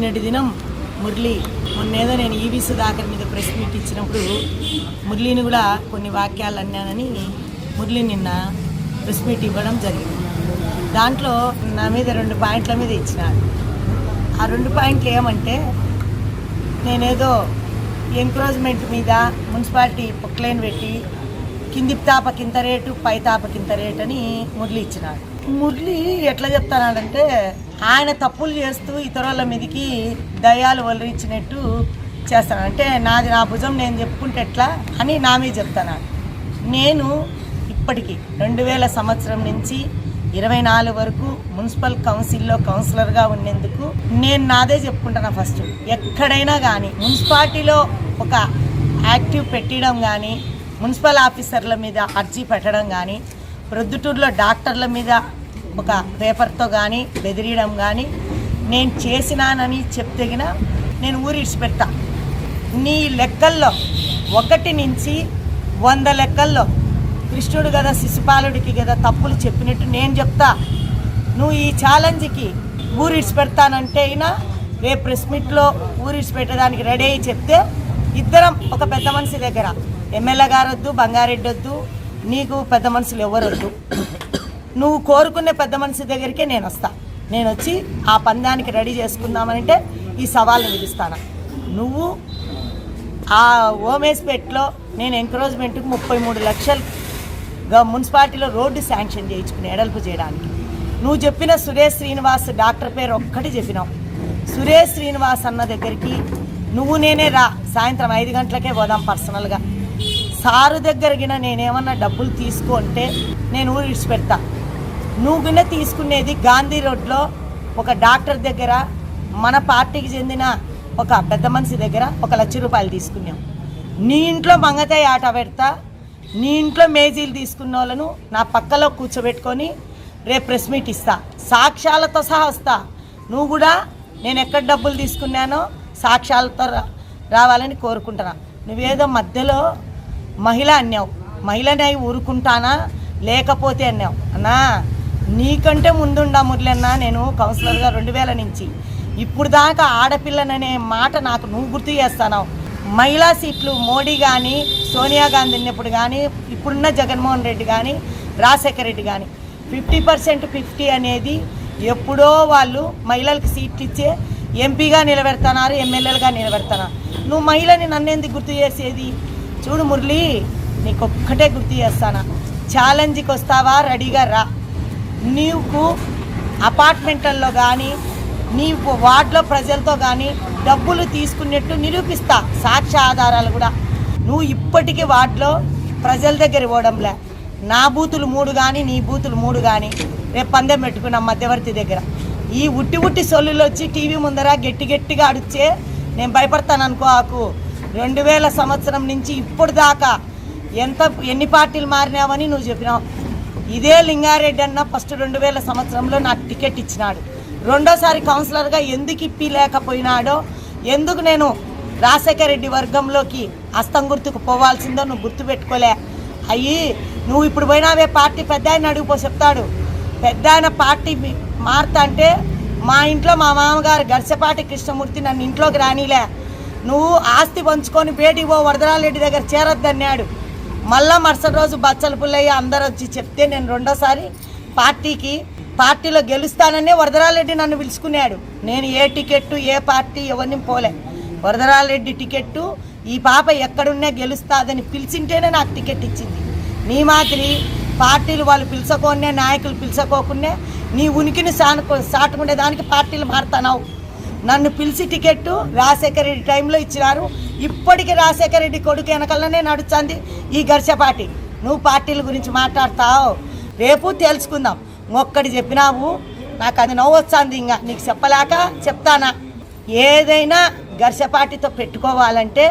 నిన్నటి దినం మురళి మొన్నేదో నేను ఈవీ సుధాకర్ మీద ప్రెస్ మీట్ ఇచ్చినప్పుడు మురళిని కూడా కొన్ని వాక్యాలు అన్నానని మురళి నిన్న ప్రెస్ మీట్ ఇవ్వడం జరిగింది. దాంట్లో నా మీద రెండు పాయింట్ల మీద ఇచ్చినాడు. ఆ రెండు పాయింట్లు ఏమంటే నేనేదో ఎంక్రోజ్మెంట్ మీద మున్సిపాలిటీ పొక్లైన్ పెట్టి కింది తాపకింత రేటు పై తాప రేటు అని మురళి ఇచ్చినాడు. మురళి ఎట్లా చెప్తానంటే ఆయన తప్పులు చేస్తూ ఇతరుల మీదకి దయాలు వలరించినట్టు చేస్తాను. అంటే నాది నా భుజం నేను చెప్పుకుంటే ఎట్లా అని నా మీద చెప్తాను. నేను ఇప్పటికీ రెండు వేల సంవత్సరం నుంచి ఇరవై నాలుగు వరకు మున్సిపల్ కౌన్సిల్లో కౌన్సిలర్గా ఉండేందుకు నేను నాదే చెప్పుకుంటాను ఫస్ట్. ఎక్కడైనా కానీ మున్సిపాలిటీలో ఒక యాక్టివ్ పెట్టడం కానీ మున్సిపల్ ఆఫీసర్ల మీద అర్జీ పెట్టడం కానీ ప్రొద్దుటూరులో డాక్టర్ల మీద ఒక పేపర్తో కానీ బెదిరియడం కానీ నేను చేసినానని చెప్తేగిన నేను ఊరి నీ లెక్కల్లో ఒకటి నుంచి వంద లెక్కల్లో కృష్ణుడు కదా శిశుపాలుడికి కదా తప్పులు చెప్పినట్టు నేను చెప్తా. నువ్వు ఈ ఛాలెంజ్కి ఊరిడిచి పెడతానంటే అయినా రేపు ప్రెస్ మీట్లో ఊరిడిచి పెట్టడానికి రెడీ అయ్యి చెప్తే ఇద్దరం ఒక పెద్ద మనిషి దగ్గర. ఎమ్మెల్యే గారు వద్దు బంగారెడ్డి వద్దు నీకు పెద్ద మనుషులు ఎవరు వద్దు నువ్వు కోరుకునే పెద్ద మనిషి దగ్గరికే నేను వస్తా. నేను వచ్చి ఆ పందానికి రెడీ చేసుకుందామనంటే ఈ సవాల్ని విధిస్తాను. నువ్వు ఆ ఓమేస్పేట్లో నేను ఎంకరేజ్మెంట్కి ముప్పై మూడు లక్షలు మున్సిపాలిటీలో రోడ్డు శాంక్షన్ చేయించుకుని ఎడల్పు చేయడానికి. నువ్వు చెప్పిన సురేష్ శ్రీనివాస్ డాక్టర్ పేరు ఒక్కటి చెప్పినావు. సురేష్ శ్రీనివాస్ అన్న దగ్గరికి నువ్వు నేనే రా సాయంత్రం ఐదు గంటలకే పోదాం పర్సనల్గా. సారు దగ్గరగిన నేనేమన్నా డబ్బులు తీసుకో అంటే నేను ఊరు విడిచిపెడతా. నువ్వు గిన్నె తీసుకునేది గాంధీ రోడ్లో ఒక డాక్టర్ దగ్గర మన పార్టీకి చెందిన ఒక పెద్ద మనిషి దగ్గర ఒక లక్ష రూపాయలు తీసుకున్నాం. నీ ఇంట్లో మంగతాయి ఆట పెడతా నీ ఇంట్లో మేజీలు తీసుకున్న వాళ్ళను నా పక్కలో కూర్చోబెట్టుకొని రేపు ప్రెస్ మీట్ ఇస్తా. సాక్ష్యాలతో సహా వస్తా. నువ్వు కూడా నేను ఎక్కడ డబ్బులు తీసుకున్నానో సాక్ష్యాలతో రా- రావాలని కోరుకుంటున్నా. నువ్వేదో మధ్యలో మహిళ అన్నావు. మహిళనే ఊరుకుంటానా? లేకపోతే అన్నావు. అన్నా నీకంటే ముందుండా మురళన్న నేను కౌన్సిలర్గా రెండు వేల నుంచి. ఇప్పుడు దాకా ఆడపిల్లననే మాట నాకు నువ్వు గుర్తు చేస్తావు మహిళా సీట్లు మోడీ కానీ సోనియా గాంధీ ఉన్నప్పుడు కానీ ఇప్పుడున్న జగన్మోహన్ రెడ్డి కానీ రాజశేఖర రెడ్డి కానీ ఫిఫ్టీ పర్సెంట్ ఫిఫ్టీ అనేది ఎప్పుడో వాళ్ళు మహిళలకు సీట్లు ఇచ్చే ఎంపీగా నిలబెడతానారు ఎమ్మెల్యేలుగా నిలబెడుతున్నారు నువ్వు మహిళని నన్నెందుకు గుర్తు చేసేది? చూడు మురళి నీకు ఒక్కటే గుర్తు చేస్తానా. ఛాలెంజ్కి వస్తావా? రెడీగా రా. నీకు అపార్ట్మెంట్లలో కానీ నీ వార్డులో ప్రజలతో కానీ డబ్బులు తీసుకున్నట్టు నిరూపిస్తా. సాక్ష్య ఆధారాలు కూడా. నువ్వు ఇప్పటికీ వార్డులో ప్రజల దగ్గర ఇవ్వడంలే. నా బూతులు మూడు కానీ నీ బూతులు మూడు కానీ రేపు పందెం పెట్టుకున్నాం మధ్యవర్తి దగ్గర. ఈ ఉట్టి ఉట్టి సొల్లులు వచ్చి టీవీ ముందర గట్టి గట్టిగా అడిచే నేను భయపడతాను అనుకో ఆకు. రెండు వేల సంవత్సరం నుంచి ఇప్పుడు దాకా ఎంత ఎన్ని పార్టీలు మారినావని నువ్వు చెప్పినావు. ఇదే లింగారెడ్డి అన్న ఫస్ట్ రెండు వేల సంవత్సరంలో నాకు టికెట్ ఇచ్చినాడు. రెండోసారి కౌన్సిలర్గా ఎందుకు ఇప్పి లేకపోయినాడో ఎందుకు నేను రాజశేఖర రెడ్డి వర్గంలోకి అస్తం గుర్తుకు పోవాల్సిందో నువ్వు గుర్తుపెట్టుకోలే. అయ్యి నువ్వు ఇప్పుడు పోయినావే పార్టీ పెద్ద ఆయన అడిగిపో చెప్తాడు. పెద్ద ఆయన పార్టీ మీ- మారుతా అంటే మా ఇంట్లో మా మామగారు గర్సపాటి కృష్ణమూర్తి నన్ను ఇంట్లోకి రానిలే. నువ్వు ఆస్తి పంచుకొని బేటీ పో వరదరాలరెడ్డి దగ్గర చేరొద్దన్నాడు. మళ్ళా మరుసటి రోజు బచ్చల పుల్లయ్య అందరూ వచ్చి చెప్తే నేను రెండోసారి పార్టీకి పార్టీలో గెలుస్తాననే వరదరాలరెడ్డి నన్ను పిలుచుకున్నాడు. నేను ఏ టికెట్టు ఏ పార్టీ ఎవరిని పోలే. వరదరాలరెడ్డి టికెట్టు ఈ పాప ఎక్కడున్నా గెలుస్తాదని పిలిచింటేనే నాకు టికెట్ ఇచ్చింది. నీ మాదిరి పార్టీలు వాళ్ళు పిలుచుకోనే నాయకులు పిలుచుకోకుండా నీ ఉనికిని సానుకో సాటుకునే దానికి పార్టీలు మారుతున్నావు. నన్ను పిలిచి టికెట్టు రాజశేఖర రెడ్డి టైంలో ఇచ్చినారు. ఇప్పటికీ రాజశేఖర రెడ్డి కొడుకు వెనకలనే నడుస్తుంది ఈ ఘర్ష పార్టీ. నువ్వు పార్టీల గురించి మాట్లాడతావు. రేపు తెలుసుకుందాం ఒక్కటి చెప్పినావు. నాకు అది నవ్వు వస్తుంది ఇంకా. నీకు చెప్పలేక చెప్తానా? ఏదైనా ఘర్ష పార్టీతో పెట్టుకోవాలంటే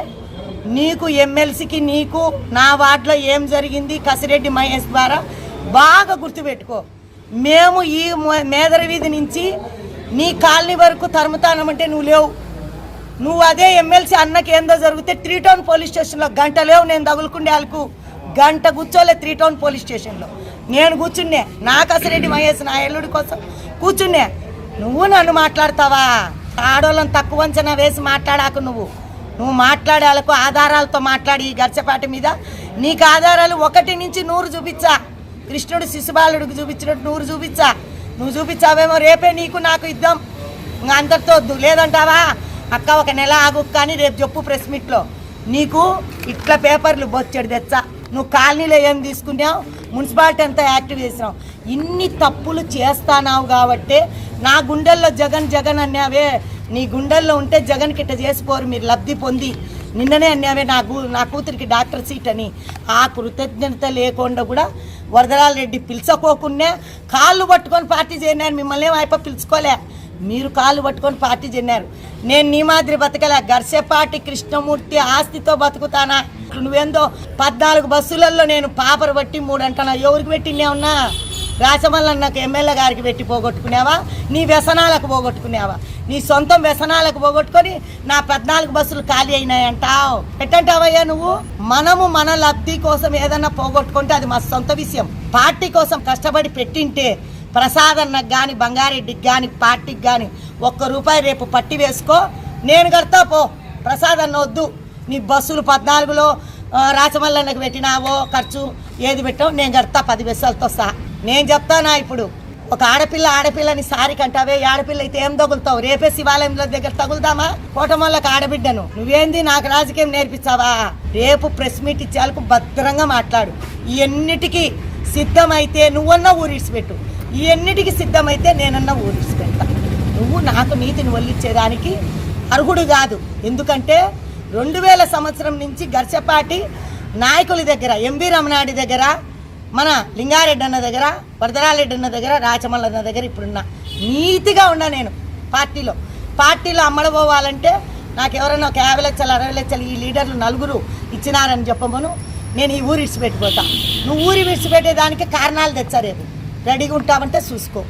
నీకు ఎమ్మెల్సీకి నీకు నా వార్డులో ఏం జరిగింది? కసిరెడ్డి మహేష్ ద్వారా బాగా గుర్తుపెట్టుకో. మేము ఈ మేదర వీధి నుంచి నీ కాలనీ వరకు తరుముతానమంటే నువ్వు లేవు. నువ్వు అదే ఎమ్మెల్సీ అన్నకి ఏందో జరిగితే త్రీ టౌన్ పోలీస్ స్టేషన్లో గంట లేవు నేను తగులుకుండే వాళ్ళకు. గంట కూర్చోలే త్రీ టౌన్ పోలీస్ స్టేషన్లో నేను కూర్చున్నే. నా కసిరెడ్డి మహేష్ నా ఎల్లుడి కోసం కూర్చున్నే. నువ్వు నన్ను మాట్లాడతావా? ఆడోళ్ళని తక్కువ అంచనా వేసి మాట్లాడాకు నువ్వు. నువ్వు మాట్లాడాలకు ఆధారాలతో మాట్లాడి ఈ గర్చపాటి మీద. నీకు ఆధారాలు ఒకటి నుంచి నూరు చూపించా. కృష్ణుడు శిశుబాలుడికి చూపించినట్టు నూరు చూపించా. నువ్వు చూపించావేమో రేపే నీకు నాకు ఇద్దాం ఇంకా అందరితో వద్దు. లేదంటావా? అక్క ఒక నెల ఆగు కానీ రేపు చెప్పు ప్రెస్ మీట్లో. నీకు ఇట్లా పేపర్లు బొచ్చడి తెచ్చా. నువ్వు కాలనీలో ఏం తీసుకున్నావు? మున్సిపాలిటీ అంతా యాక్టివ్ చేసినావు. ఇన్ని తప్పులు చేస్తానావు కాబట్టే నా గుండెల్లో జగన్ జగన్ అన్నావే. నీ గుండెల్లో ఉంటే జగన్ కిట్ట చేసిపోరు. మీరు లబ్ధి పొంది. నిన్ననే అన్నావే నా కూ నా కూతురికి డాక్టర్ సీట్ అని. ఆ కృతజ్ఞత లేకుండా కూడా వరదరాల రెడ్డి పిలుచుకోకుండా కాళ్ళు పట్టుకొని పార్టీ చేయనారు మిమ్మల్ని ఏం పిలుచుకోలే. మీరు కాళ్ళు పట్టుకొని పార్టీ చెన్నారు నేను నీ మాదిరి బతకలే గర్సెపాటి కృష్ణమూర్తి ఆస్తితో బతుకుతానా? నువ్వేందో పద్నాలుగు బస్సులలో నేను పాపరు పట్టి మూడు ఎవరికి పెట్టినే ఉన్నా? రాచమల్లన్నకు ఎమ్మెల్యే గారికి పెట్టి పోగొట్టుకునేవా? నీ వ్యసనాలకు పోగొట్టుకునేవా? నీ సొంతం వ్యసనాలకు పోగొట్టుకొని నా పద్నాలుగు బస్సులు ఖాళీ అయినాయంటావు. ఎట్టంటావయ్యా నువ్వు? మనము మన లబ్ధి కోసం ఏదన్నా పోగొట్టుకుంటే అది మా సొంత విషయం. పార్టీ కోసం కష్టపడి పెట్టింటే ప్రసాదన్నకు కానీ బంగారెడ్డికి కానీ పార్టీకి కానీ ఒక్క రూపాయి రేపు పట్టి వేసుకో. నేను కడతా పో. ప్రసాద్ అన్న వద్దు. నీ బస్సులు పద్నాలుగులో రాచమల్లన్నకు పెట్టినావో ఖర్చు ఏది పెట్టావు నేను కడతా పది బస్సులతో సహా. నేను చెప్తానా ఇప్పుడు? ఒక ఆడపిల్ల ఆడపిల్లని సారి కంటావే ఆడపిల్ల అయితే ఏం తగులుతావు? రేపే శివాలయంలో దగ్గర తగులుదామా? కోటమల్లకి ఆడబిడ్డను. నువ్వేంది నాకు రాజకీయం నేర్పించావా? రేపు ప్రెస్ మీట్ ఇచ్చేందుకు భద్రంగా మాట్లాడు. ఇవన్నిటికీ సిద్ధమైతే నువ్వన్నా ఊరిడిచిపెట్టు ఇవన్నిటికీ సిద్ధమైతే నేనన్నా ఊరిడిచిపెడతా నువ్వు నాకు నీతిని వల్లించేదానికి అర్హుడు కాదు. ఎందుకంటే రెండు వేల సంవత్సరం నుంచి గర్చపాటి నాయకుల దగ్గర ఎంబీ రమణాడి దగ్గర మన లింగారెడ్డి అన్న దగ్గర వరదరారెడ్డి అన్న దగ్గర రాచమల్ల అన్న దగ్గర ఇప్పుడున్నా నీతిగా ఉన్నా నేను పార్టీలో. పార్టీలో అమ్మడబోవాలంటే నాకు ఎవరైనా ఒక యాభై లక్షలు అరవై లక్షలు ఈ లీడర్లు నలుగురు ఇచ్చినారని చెప్పమను. నేను ఈ ఊరు ఇడిచిపెట్టిపోతా నువ్వు ఊరి విడిచిపెట్టేదానికి కారణాలు తెచ్చారేదు రెడీగా ఉంటావంటే చూసుకో.